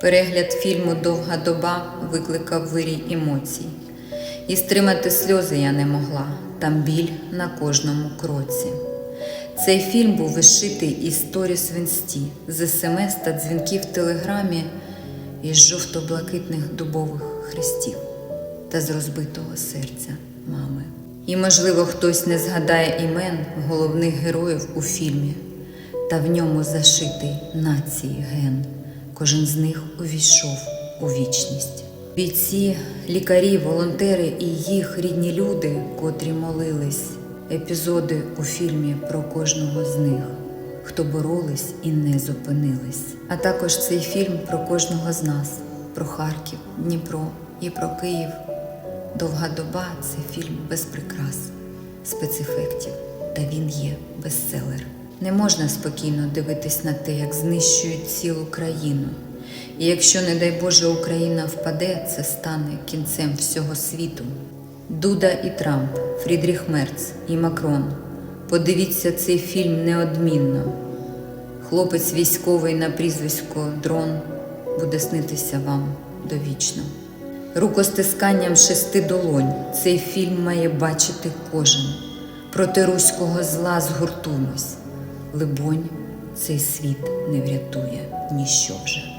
Перегляд фільму Довга доба викликав вирій емоцій. І стримати сльози я не могла, там біль на кожному кроці. Цей фільм був вишитий із сторіс в інсті, з смс та дзвінків в телеграмі із жовто-блакитних дубових хрестів та з розбитого серця мами. І, можливо, хтось не згадає імен головних героїв у фільмі, та в ньому зашитий нації ген. Кожен з них увійшов у вічність. Бійці, лікарі, волонтери і їх рідні люди, котрі молились, епізоди у фільмі про кожного з них, хто боролись і не зупинились. А також цей фільм про кожного з нас, про Харків, Дніпро і про Київ. Довга доба це фільм без прикрас, спецефектів, та він є бестселер. Не можна спокійно дивитись на те, як знищують цілу країну. І якщо, не дай Боже, Україна впаде, це стане кінцем всього світу. Дуда і Трамп, Фрідріх Мерц і Макрон. Подивіться цей фільм неодмінно. Хлопець військовий на прізвисько Дрон буде снитися вам довічно. Рукостисканням шести долонь цей фільм має бачити кожен. Проти руського зла згуртуймось. Либонь, цей світ не врятує ніщо вже.